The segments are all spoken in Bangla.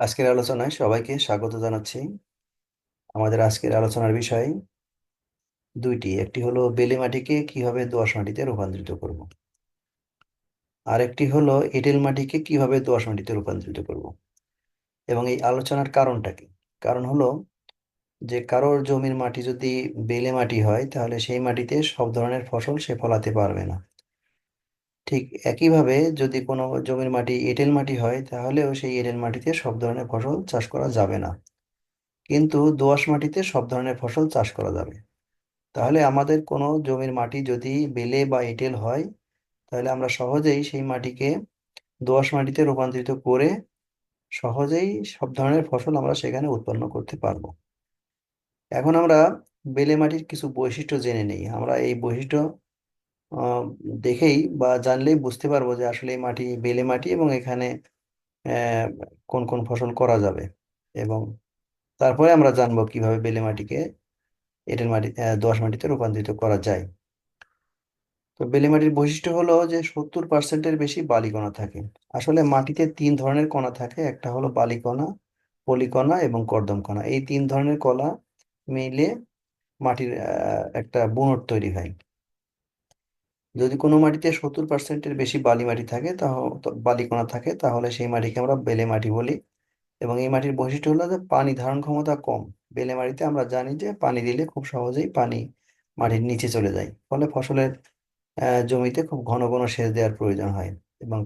আজকের আলোচনায় সবাইকে স্বাগত জানাচ্ছি। আমাদের আজকের আলোচনার বিষয় দুইটি, একটি হলো বেলে মাটিকে কীভাবে দোআঁশ মাটিতে রূপান্তরিত করব? আর একটি হলো এঁটেল মাটিকে কীভাবে দোআঁশ মাটিতে রূপান্তরিত করব? এবং এই আলোচনার কারণটা কি? কারণ হলো যে কারোর জমির মাটি যদি বেলে মাটি হয়, তাহলে সেই মাটিতে সব ধরনের ফসল সে ফলাতে পারবে না। ঠিক একইভাবে যদি কোনো জমির মাটি এঁটেল মাটি হয়, তাহলেও সেই এঁটেল মাটিতে সব ধরনের ফসল চাষ করা যাবে না। কিন্তু দোআঁশ মাটিতে সব ধরনের ফসল চাষ করা যাবে। তাহলে আমাদের কোনো জমির মাটি যদি বেলে বা এঁটেল হয়, তাহলে আমরা সহজেই সেই মাটিকে দোআঁশ মাটিতে রূপান্তরিত করে সহজেই সব ধরনের ফসল আমরা সেখানে উৎপন্ন করতে পারব। এখন আমরা বেলে মাটির কিছু বৈশিষ্ট্য জেনে নেই। আমরা এই বৈশিষ্ট্য দেখেই বা জানলেই বুঝতে পারব যে আসলে এই মাটি বেলে মাটি এবং এখানে কোন কোন ফসল করা যাবে এবং তারপরে আমরা জানব কীভাবে বেলে মাটিকে এঁটেল মাটি দোআঁশ মাটিতে রূপান্তরিত করা যায়। তো বেলে মাটির বৈশিষ্ট্য হলো যে সত্তর পার্সেন্টের বেশি বালিকণা থাকে। আসলে মাটিতে তিন ধরনের কণা থাকে, একটা হলো বালিকণা পলিকণা এবং কর্দম কণা। এই তিন ধরনের কণা মিলে মাটির একটা বুনট তৈরি হয়। যদি কোনো মাটিতে সত্তর পার্সেন্টের বেশি বালি মাটি থাকে বালিকণা থাকে, তাহলে সেই মাটিকে আমরা বেলে মাটি বলি। এবং এই মাটির বৈশিষ্ট্য হলো যে পানি ধারণ ক্ষমতা কম। বেলে মাটিতে আমরা জানি যে পানি দিলে খুব সহজেই পানি মাটির নিচে চলে যায়। ফলে ফসলের জমিতে খুব ঘন ঘন সেচ দেওয়ার প্রয়োজন হয় এবং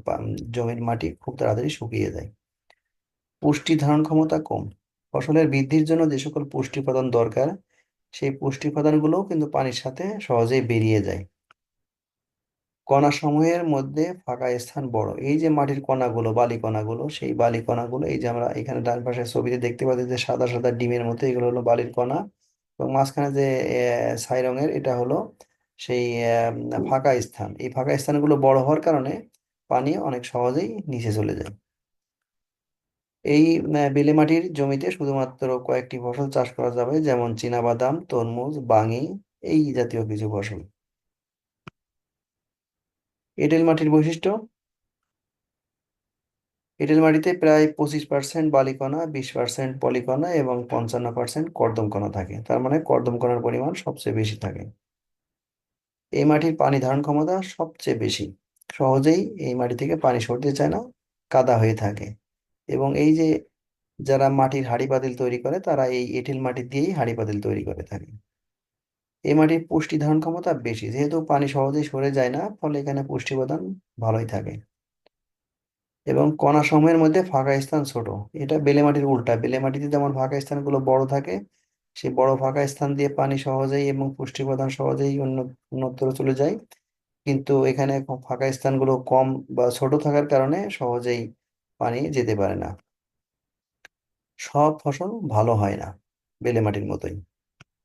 জমির মাটি খুব তাড়াতাড়ি শুকিয়ে যায়। পুষ্টি ধারণ ক্ষমতা কম। ফসলের বৃদ্ধির জন্য যে সকল পুষ্টি উপাদান দরকার, সেই পুষ্টি উপাদানগুলোও কিন্তু পানির সাথে সহজেই বেরিয়ে যায়। কণা সমূহের মধ্যে ফাঁকা স্থান বড়। এই যে মাটির কণাগুলো, বালি কণাগুলো, সেই বালি কণাগুলো, এই যে আমরা এখানে ডান পাশের ছবিতে দেখতে পাচ্ছি যে সাদা সাদা ডিমের মতো, এগুলো হলো বালির কণা। এবং মাঝখানে যে ছাই রঙের, এটা হলো সেই ফাঁকা স্থান। এই ফাঁকা স্থানগুলো বড় হওয়ার কারণে পানি অনেক সহজেই নিচে চলে যায়। এই বেলে মাটির জমিতে শুধুমাত্র কয়েকটি ফসল চাষ করা যাবে, যেমন চীনাবাদাম, তরমুজ, বাঙি, এই জাতীয় কিছু ফসল। এঁটেল মাটির বৈশিষ্ট্য? এঁটেল মাটিতে প্রায় পঁচিশ পার্সেন্ট বালিকণা, বিশ পার্সেন্ট পলিকণা এবং পঞ্চান্ন পার্সেন্ট কর্দম কণা থাকে। তার মানে কর্দম কণার পরিমাণ সবচেয়ে বেশি থাকে। এই মাটির পানি ধারণ ক্ষমতা সবচেয়ে বেশি। সহজেই এই মাটি থেকে পানি সরতে চায় না, কাদা হয়ে থাকে। এবং এই যে যারা মাটির হাঁড়ি পাতিল তৈরি করে, তারা এই এঁটেল মাটি দিয়েই হাঁড়ি পাতিল তৈরি করে থাকে। এই মাটির পুষ্টি ধারণ ক্ষমতা বেশি। যেহেতু পানি সহজেই সরে যায় না, ফলে এখানে পুষ্টি উপাদান ভালোই থাকে। এবং কণা সময়ের মধ্যে ফাঁকা স্থান ছোট। এটা বেলে মাটির উল্টা। বেলে মাটিতে যেমন ফাঁকা স্থানগুলো বড় থাকে, সেই বড় ফাঁকা স্থান দিয়ে পানি সহজেই এবং পুষ্টি উপাদান সহজেই অন্য অন্যত্র চলে যায়। কিন্তু এখানে ফাঁকা স্থানগুলো কম বা ছোট থাকার কারণে সহজেই পানি যেতে পারে না। সব ফসল ভালো হয় না, বেলে মাটির মতোই।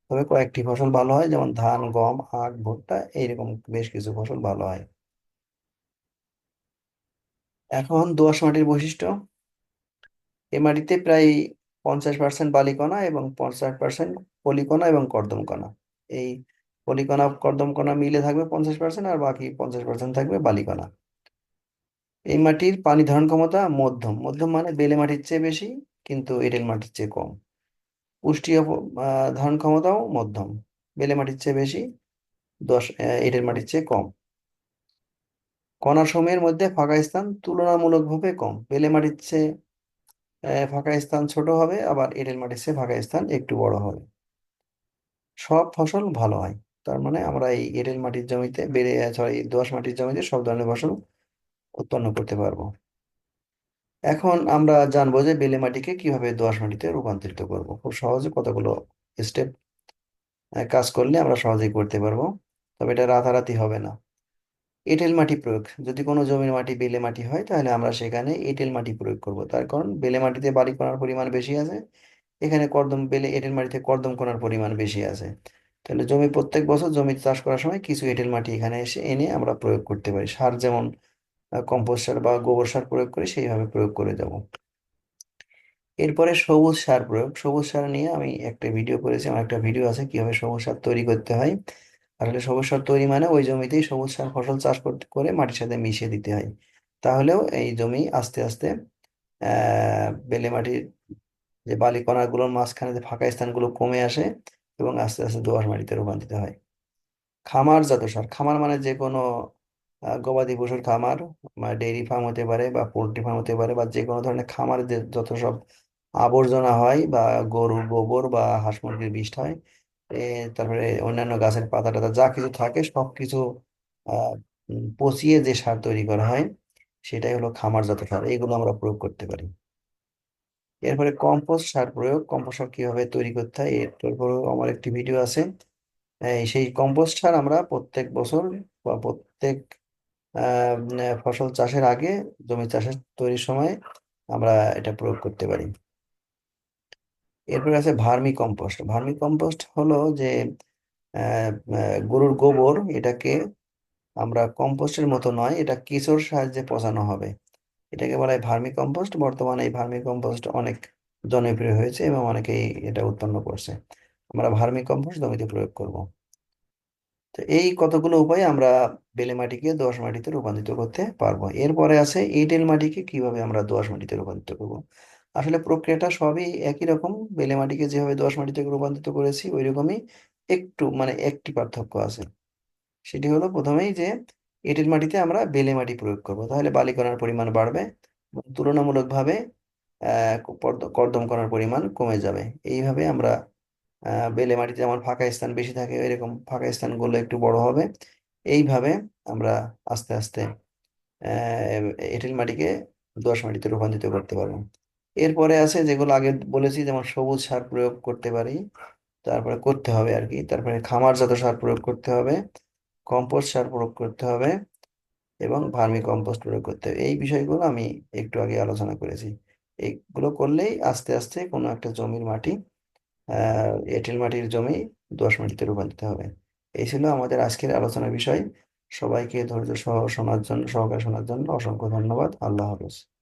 তবে কয়েকটি ফসল ভালো হয়, যেমন ধান, গম, আখ, ভুট্টা, এইরকম বেশ কিছু ফসল ভালো হয়। এখন দোআঁশ মাটির বৈশিষ্ট্য। এই মাটিতে প্রায় পঞ্চাশ পার্সেন্ট বালিকণা এবং পঞ্চাশ পার্সেন্ট পলিকণা এবং কর্দম কণা এই পলিকণা কর্দম কণা মিলে থাকবে পঞ্চাশ পার্সেন্ট আর বাকি পঞ্চাশ পার্সেন্ট থাকবে বালিকণা। এই মাটির পানি ধারণ ক্ষমতা মধ্যম। মধ্যম মানে বেলে মাটির চেয়ে বেশি, কিন্তু এঁটেল মাটির চেয়ে কম। পুষ্টি ধারণ ক্ষমতাও মধ্যম। বেলে মাটির চেয়ে বেশি, দশ এঁটেল মাটির চেয়ে কম। কণা সময়ের মধ্যে ফাঁকা স্থান তুলনামূলকভাবে কম। বেলে মাটির চেয়ে ফাঁকা স্থান ছোট হবে, আবার এঁটেল মাটির চেয়ে ফাঁকা স্থান একটু বড় হবে। সব ফসল ভালো হয়। তার মানে আমরা এই এঁটেল মাটির জমিতে, বেড়ে সরি, দোআঁশ মাটির জমিতে সব ধরনের ফসল উৎপন্ন করতে পারব। এখন আমরা জানব যে বেলে মাটিকে কীভাবে দোআঁশ মাটিতে রূপান্তরিত করব। খুব সহজে কতগুলো স্টেপ কাজ করলে আমরা সহজেই করতে পারব, তবে এটা রাতারাতি হবে না। এঁটেল মাটি প্রয়োগ, যদি কোনো জমির মাটি বেলে মাটি হয়, তাহলে আমরা সেখানে এঁটেল মাটি প্রয়োগ করব। তার কারণ বেলে মাটিতে বালি কণার পরিমাণ বেশি আছে, এখানে কর্দম, বেলে এঁটেল মাটিতে কর্দম কণার পরিমাণ বেশি আছে। তাহলে জমি প্রত্যেক বছর জমি চাষ করার সময় কিছু এঁটেল মাটি এখানে এসে এনে আমরা প্রয়োগ করতে পারি। সার যেমন কম্পোস্ট সার বা গোবর সার প্রয়োগ করি সেইভাবে প্রয়োগ করে যাব এরপরে সবুজ সার প্রয়োগ। সবুজ সার নিয়ে আমি একটা ভিডিও করেছি, আমার একটা ভিডিও আছে কীভাবে সবুজ সার তৈরি করতে হয়। আসলে সবুজ সার তৈরি মানে ওই জমিতেই সবুজ সার ফসল চাষ করতে, করে মাটির সাথে মিশিয়ে দিতে হয়। তাহলেও এই জমি আস্তে আস্তে বেলে মাটির যে বালি কণাগুলোর মাঝখানে যে ফাঁকা স্থানগুলো কমে আসে এবং আস্তে আস্তে দোআঁশ মাটিতে রূপান্তরিত হয়। খামারজাত সার, খামার মানে যে কোনো গবাদি পশুর খামার ডেইরি ফার্ম হতে পারে, বা পোল্ট্রি ফার্ম হতে পারে, বা যে কোনো ধরনের খামার যত সব আবর্জনা হয়, বা গরুর গোবর, বা হাঁস মুরগির বিষ হয় তারপরে অন্যান্য গাছের পাতা টাতা যা কিছু থাকে সব কিছু পচিয়ে যে সার তৈরি করা হয়, সেটাই হলো খামারজাত সার। এগুলো আমরা প্রয়োগ করতে পারি। এরপরে কম্পোস্ট সার প্রয়োগ। কম্পোস্ট সার কীভাবে তৈরি করতে হয় এরপরেও আমার একটি ভিডিও আছে। সেই কম্পোস্ট সার আমরা প্রত্যেক বছর, বা প্রত্যেক ফসল চাষের আগে জমি চাষের তৈরির সময় আমরা এটা প্রয়োগ করতে পারি। এরপরে আছে ভার্মি কম্পোস্ট ভার্মি কম্পোস্ট হলো যে গরুর গোবর এটাকে আমরা কম্পোস্টের মতো নয়, এটা কেঁচোর সাহায্যে পচানো হবে। এটাকে বলা হয় ভার্মি কম্পোস্ট বর্তমানে এই ভার্মি কম্পোস্ট অনেক জনপ্রিয় হয়েছে এবং অনেকেই এটা উৎপন্ন করছে। আমরা ভার্মি কম্পোস্ট জমিতে প্রয়োগ করব। তো এই কতগুলো উপায়ে আমরা বেলে মাটিকে দোআঁশ মাটিতে রূপান্তরিত করতে পারব। এরপরে আছে এঁটেল মাটিকে কীভাবে আমরা দোআঁশ মাটিতে রূপান্তরিত করব? আসলে প্রক্রিয়াটা সবই একই রকম। বেলে মাটিকে যেভাবে দোআঁশ মাটিতে রূপান্তরিত করেছি ওই রকমই একটু মানে একটি পার্থক্য আছে। সেটি হলো প্রথমেই যে এঁটেল মাটিতে আমরা বেলে মাটি প্রয়োগ করব। তাহলে বালিকণার পরিমাণ বাড়বে তুলনামূলকভাবে কর্দম কণার পরিমাণ কমে যাবে। এইভাবে আমরা বেলে মাটিতে যেমন ফাঁকা স্থান বেশি থাকে, এরকম ফাঁকা স্থানগুলো একটু বড় হবে। এইভাবে আমরা আস্তে আস্তে এঁটেল মাটিকে দোআঁশ মাটিতে রূপান্তরিত করতে পারব। এরপরে আছে যেগুলো আগে বলেছি, যেমন সবুজ সার প্রয়োগ করতে পারি, তারপরে করতে হবে আর কি। তারপরে খামারজাত সার প্রয়োগ করতে হবে, কম্পোস্ট সার প্রয়োগ করতে হবে এবং ভার্মি কম্পোস্ট প্রয়োগ করতে হবে। এই বিষয়গুলো আমি একটু আগে আলোচনা করেছি। এইগুলো করলেই আস্তে আস্তে কোনো একটা জমির মাটি এঁটেল মাটির জমি দোআঁশ মাটিতে রূপান্তরিত হবে। এই ছিল আমাদের আজকের আলোচনা বিষয়। সবাইকে ধৈর্য সহ শোনার জন্য, সহকারে শোনার জন্য অসংখ্য ধন্যবাদ। আল্লাহ হাফেজ।